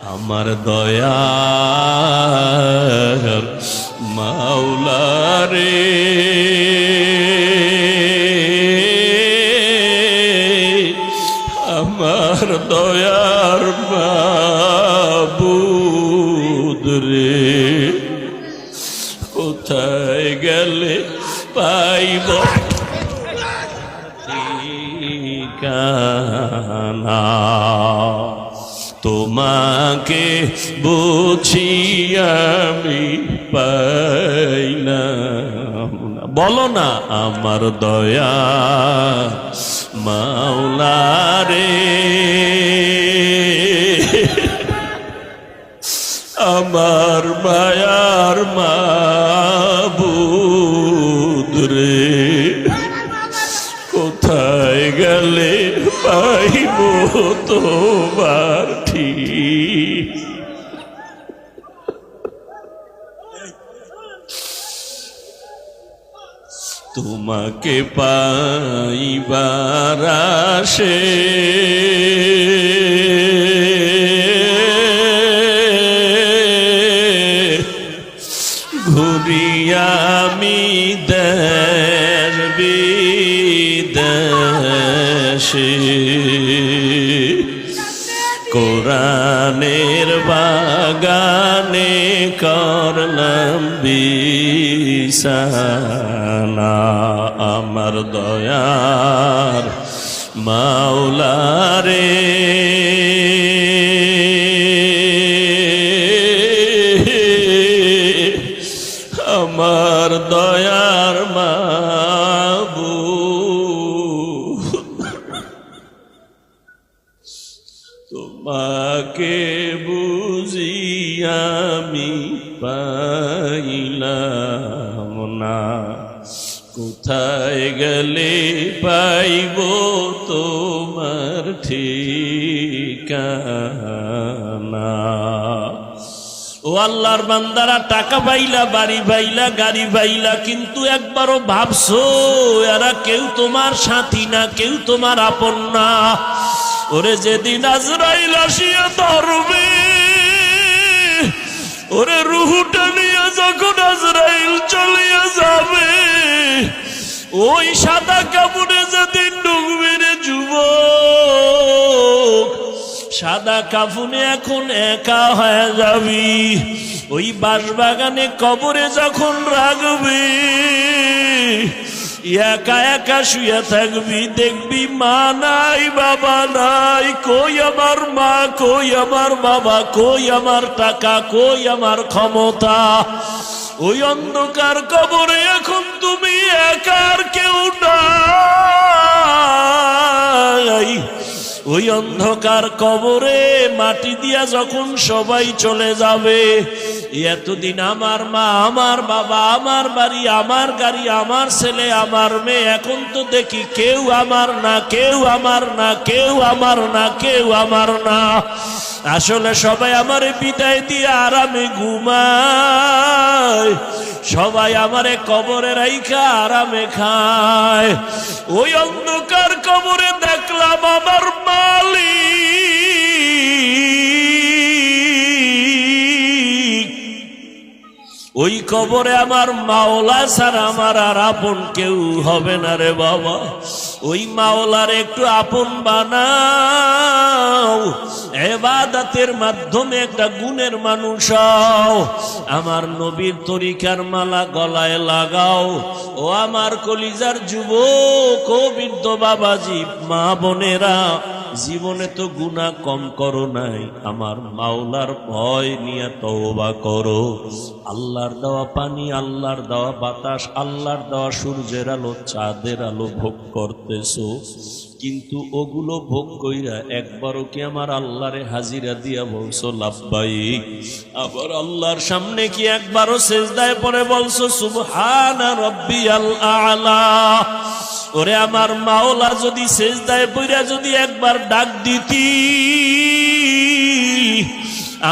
আমার দয়ার মাওলারে। আমার দয়ার মাবুদ রে। কোথায় গেলে পাইব? ঠিকানা। তোমাকে বুঝি আমি পাই না। বলো না আমার দয়া মাওলারে আমার মায়ার মাবুদ রে। কোথায় গেলে তোমার ঠিক তোমাকে পাইবার আসে। কোরআনের বাগানে করলাম বিছানা। আমার দয়ার মাওলারে। আমার দয়ার মাবু কোথায় গেলে পাইব তোমার ঠিকানা? ও আল্লাহর বান্দারা, টাকা পাইলা, বাড়ি পাইলা, গাড়ি পাইলা, কিন্তু একবারও ভাবছ, এরা কেউ তোমার সাথী না, কেউ তোমার আপন না। ওরে যেদিন আজরাইল আসিয়া ধরবে, ওরে রুহুটা নিয়ে যখন আজরাইল চলিয়া যাবে ওই সাদা কাপড়ে যেদিন ডুববে রে যুবক, সাদা কাফুনে এখন একা হয়ে যাবি। ওই বাঁশবাগানে কবরে যখন রাখবি, একা একা শুয়ে থাকবি, দেখবি মা নাই, বাবা নাই, কই আমার মা, কই আমার বাবা, কই আমার টাকা, কই আমার ক্ষমতা। ওই অন্ধকার কবরে এখন তুমি একার কেউ নাই। ওই অন্ধকার কবরে মাটি দিয়া যখন সবাই চলে যাবে, এতদিন আমার মা, আমার বাবা, আমার বাড়ি, আমার গাড়ি, আমার ছেলে, আমার মেয়ে, এখন তো দেখি কেউ আমার না, কেউ আমার না, কেউ আমার না, কেউ আমার না। আসলে সবাই আমারে বিদায় দিয়ে আরামে ঘুমায়। সবাই আমারে কবরে রাইখা আরামে খায়। ওই অন্ধকার কবরে দেখলাম আমার মালিক। ওই কবরে আমার মাওলা ছাড়া আমার আর আপন কেউ হবে না রে বাবা। ওই মাওলার একটু আপন বানাও। এবাদাতের মাধ্যমে একটা গুণের মানুষ। আমার নবীর তরিকার মালা গলায় লাগাও। ও আমার কলিজার যুবক ও বাবাজি, মা বোনেরা জীবনে তো গুণা কম করো নাই, আমার মাওলার ভয় নিয়ে তওবা করো। আল্লাহর দেওয়া পানি, আল্লাহর দেওয়া বাতাস, আল্লাহর দেওয়া সূর্যের আলো, চাঁদের আলো ভোগ করতেছো। কিন্তু ওগুলো ভোগ কইরা একবারও কি আমার আল্লাহরে হাজিরা দিয়া বলছো লাভবাই আবার আল্লাহর সামনে কি একবারও সেজদায় পরে বলছো, সুবহানা আলা ওরে আমার মাওলা, যদি সেজদায় পইরা যদি একবার ডাক দিতি,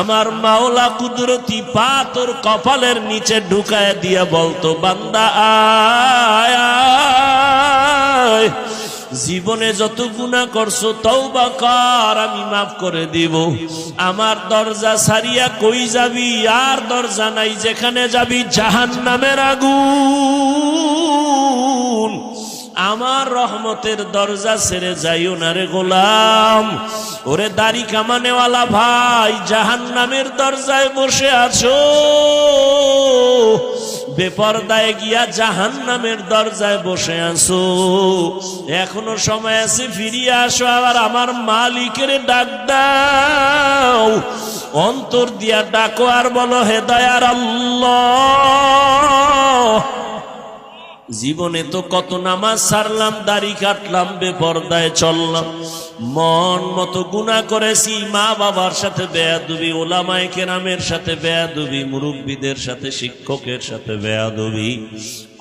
আমার মাওলা কুদরতি পা তোর কপালের নিচে ঢুকায় দিয়া বলতো, বান্দা আয়। জীবনে যত গুণা করছ, তওবা কর, আমি মাফ করে দিব। আমার দরজা সারিয়া কই যাবি? আর দরজা নাই, যেখানে যাবি? জাহান নামের আগুন। আমার রহমতের দরজা ছেড়ে যাইও না গোলাম। ওরে দাড়ি কামানেওয়ালা ভাই জাহান নামের দরজায় বসে আছো। বেপরদায় গিয়া জাহান নামের দরজায় বসে আসো এখনও সময় আছে, ফিরিয়ে আসো, আবার আমার মালিকের ডাক দাও। অন্তর দিয়া ডাকো আর বলো, হে দয়ার আল্লাহ। জীবনে তো কত নামাজ সারলাম, দাড়ি কাটলাম, বেপর্দায় চললাম। মন মতো গুণা করেছি, মা বাবার সাথে বেয়াদুবি, ওলামায় কেরামের সাথে বেয়াদুবি, মুরব্বীদের সাথে শিক্ষকের সাথে বেয়াদুবি।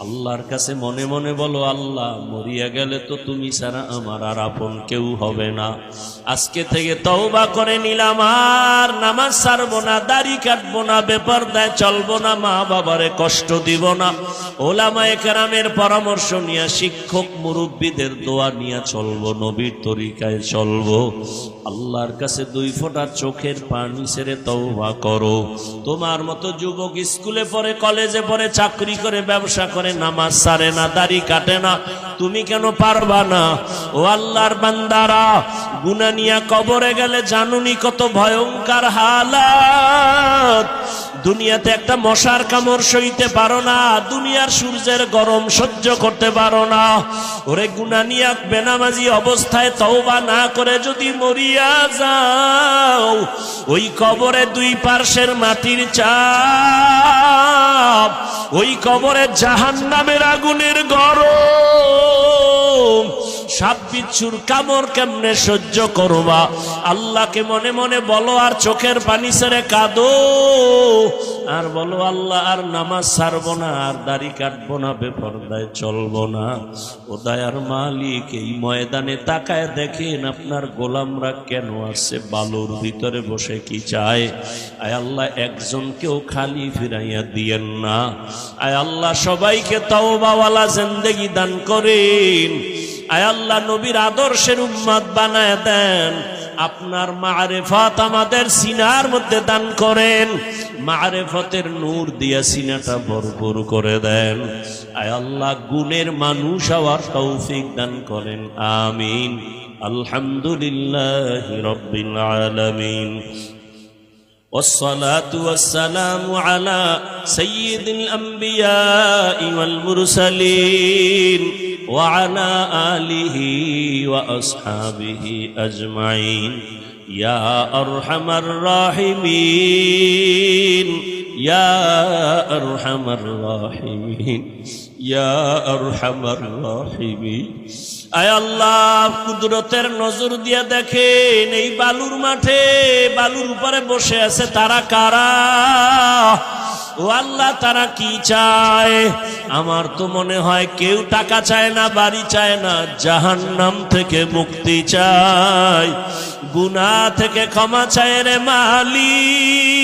আল্লাহর কাছে মনে মনে বলো, আল্লাহ, মরিয়া গেলে তো তুমি ছাড়া আমার আর আপন কেউ হবে না। আজকে থেকে তওবা করে নিলাম আর নামাজ সারবো না, দাড়ি কাটবো না বেপার দেয় চলবো না, মা বাবারে কষ্ট দিব না। ওলামায়ে কেরামের পরামর্শ নিয়ে শিক্ষক মুরব্বীদের দোয়া নিয়ে চলবো, নবীর তরিকায় চলবো। আল্লাহর কাছে দুই ফোঁটা চোখের পানি ছেড়ে তওবা করো। তোমার মতো যুবক স্কুলে পড়ে, কলেজে পড়ে, চাকরি করে, ব্যবসা করে নামাজ সারে না, দাড়ি কাটে না। তুমি কেন পারবা না? ও আল্লাহর বান্দারা, গুনা নিয়া কবরে গেলে জানুনি কত ভয়ঙ্কর হালাত। দুনিয়াতে একটা মশার কামড় সইতে পারো না, দুনিয়ার সূর্যের গরম সহ্য করতে পারো না। ওরে গুনা নিয়া বেনামাজি অবস্থায় তওবা না করে যদি মরিয়া যাও, ওই কবরে দুই পার্শ্বের মাটির চাপ ওই কবরে জাহান নামের আগুনের গরম। সাপ বিচ্ছুর কামড় কেমনে সহ্য করবা? আল্লাহকে মনে মনে বলো, আর চোখের পানি ছেড়ে কাঁদো। আর বলো, আল্লাহ, আর নামাজ ছাড়বো না, আর দাড়ি কাটবো না, বেপরদায় চলবো না। ও দায়ার মালিক, এই ময়দানে তাকায় দেখেন আপনার গোলামরা কেন আছে? বালুর ভিতরে বসে কি চায়? আয় আল্লাহ, একজনকেও খালি ফিরাইয়া দিয়েন না। আয় আল্লাহ, সবাইকে তওবাওয়ালা জিন্দেগি দান করেন। আয় আল্লাহ নবীর আদর্শের উম্মাদ বানায় দেন আপনার মারেফত আমাদের সিনার মধ্যে দান করেন মারেফতের নূর দিয়া সিনাটা ভরপুর করে দেন আয় আল্লাহ গুণের মানুষ হওয়ার তৌফিক দান করেন আমিন আলহামদুলিল্লাহ রব্বিল আলামিন والصلاة والسلام على سيد الأنبياء والمرسلين وعلى آله وأصحابه أجمعين يا أرحم الراحمين يا أرحم الراحمين يا أرحم الراحمين আয় আল্লাহ কুদরতের নজর দিয়ে দেখেন এই বালুর মাঠে বালুর উপরে বসে আছে তারা কারা ও আল্লাহ, তারা কি চায়? আমার তো মনে হয় কেউ টাকা চায় না, বাড়ি চায় না জাহান নাম থেকে মুক্তি চায়। গুনা থেকে ক্ষমা চায় রে মালিক।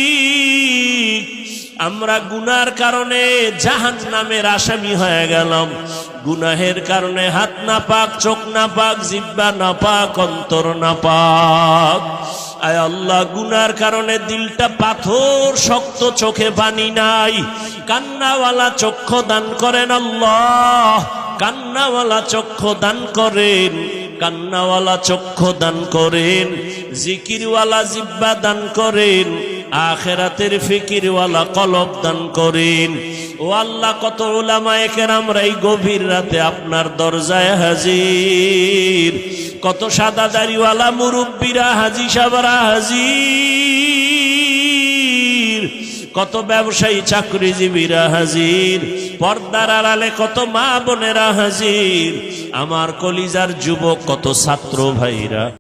আমরা গুনার কারণে জাহান নামের আসামি হয়ে গেলাম। গুনাহের কারণে হাত না পাক, চোখ না পাক, জিব্বা না পাক, অন্তর না পাক। আয় আল্লাহ, গুনার কারণে দিলটা পাথর, শক্ত চোখে পানি নাই। কান্নাওয়ালা চক্ষু দান করেন আল্লাহ, কান্নাওয়ালা চক্ষু দান করেন, কান্নাওয়ালা চক্ষু দান করেন, জিকিরওয়ালা জিব্বা দান করেন, আখেরাতের ফিকিরওয়ালা কলব দান করেন। ও আল্লাহ, কত ওলামায়ে এই গভীর রাতে আপনার দরজায় হাজির। কত সাদা দাড়িওয়ালা মুরব্বীরা হাজি সাবারা হাজি কত ব্যবসায়ী চাকরিজীবীরা হাজির। পর্দার আড়ালে কত মা বোনেরা হাজির। আমার কলিজার যুবক, কত ছাত্র ভাইরা।